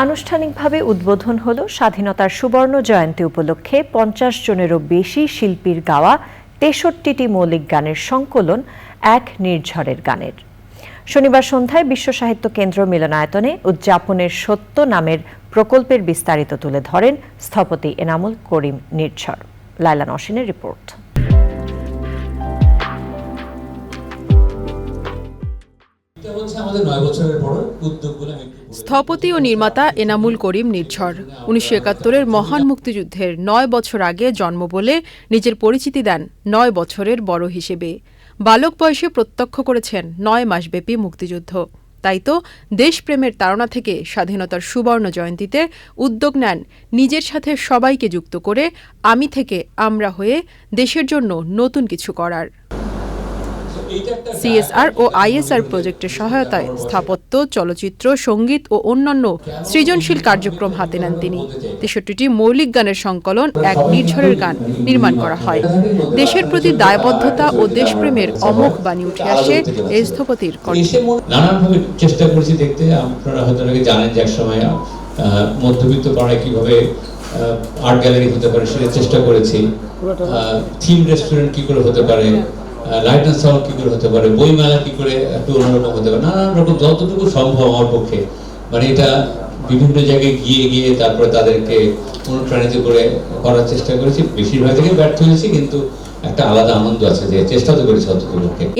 আনুষ্ঠানিকভাবে উদ্বোধন হল স্বাধীনতার সুবর্ণ জয়ন্তী উপলক্ষে পঞ্চাশ জনেরও বেশি শিল্পীর গাওয়া তেষট্টিটি মৌলিক গানের সংকলন এক নির্ঝরের গানের। শনিবার সন্ধ্যায় বিশ্ব সাহিত্য কেন্দ্র মিলনায়তনে উদযাপনের সত্য নামের প্রকল্পের বিস্তারিত তুলে ধরেন স্থপতি এনামুল করিম নির্ঝর। লাইলা নসিনের রিপোর্ট। স্থপতি ও নির্মাতা এনামুল করিম নির্ঝর। উনিশশো একাত্তরের মহান মুক্তিযুদ্ধের নয় বছর আগে জন্ম বলে নিজের পরিচিতি দেন নয় বছরের বড় হিসেবে। বালক বয়সে প্রত্যক্ষ করেছেন নয় মাসব্যাপী মুক্তিযুদ্ধ। তাই তো দেশপ্রেমের তাড়না থেকে স্বাধীনতার সুবর্ণ জয়ন্তীতে উদ্যোগ নেন নিজের সাথে সবাইকে যুক্ত করে আমি থেকে আমরা হয়ে দেশের জন্য নতুন কিছু করার। সিএসআর ও আইএসআর প্রজেক্টের সহায়তায় স্থাপত্য, চলচ্চিত্র, সংগীত ও অন্যান্য সৃজনশীল কার্যক্রম হাতে নেন তিনি। তেষট্টিটি মৌলিক গানের সংকলন, এক নির্ঝরের গান নির্মাণ করা হয়। দেশের প্রতি দায়বদ্ধতা ও দেশপ্রেমের অমোঘ বাণী উঠে আসে এই স্থপতির নানানভাবে চেষ্টা করেছি দেখতে। আপনারা হয়তো জানেন যে এক সময় মধ্যবিত্ত পাড়ায় কীভাবে আর্ট গ্যালারি হতে পারে সেটা চেষ্টা করেছি। থিম রেস্টুরেন্ট কি করে হতে পারে লাইট অ্যান্ড সাউন্ড কি করে হতে পারে? বইমেলা কি করে একটু অন্যরকম হতে পারে? নানান রকম যতটুকু সম্ভব আমার পক্ষে। মানে এটা বিভিন্ন জায়গায় গিয়ে গিয়ে তারপরে তাদেরকে অনুপ্রাণিত করে করার চেষ্টা করেছি। বেশিরভাগ থেকে ব্যর্থ হয়েছি কিন্তু একটা আলাদা আনন্দ আছে যে চেষ্টা তো করেছি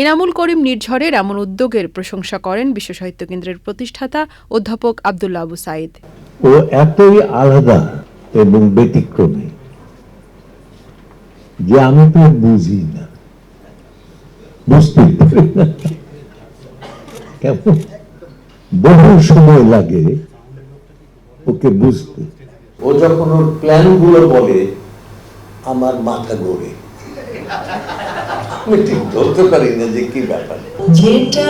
এনামুল করিম নির্ঝরের এমন উদ্যোগের প্রশংসা করেন বিশ্ব সাহিত্য কেন্দ্রের প্রতিষ্ঠাতা অধ্যাপক আবদুল্লাহ আবু সাইদ। ও এতই আলাদা এবং ব্যতিক্রমী যে আমি তো বুঝি না বুঝতে কেমন বহু সময় লাগে ওকে বুঝতে। ও যখন ওর প্ল্যানগুলো বলে আমার মাথা ঘোরে। আমি ঠিক ধরতে পারি না যে কি ব্যাপার। যেটা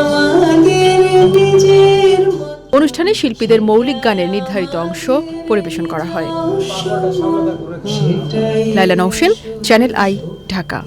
আমাদের নিজের অনুষ্ঠানে শিল্পীদের মৌলিক গানের নির্ধারিত অংশ পরিবেশন করা হয়। Laila Nausen channel I Dhaka.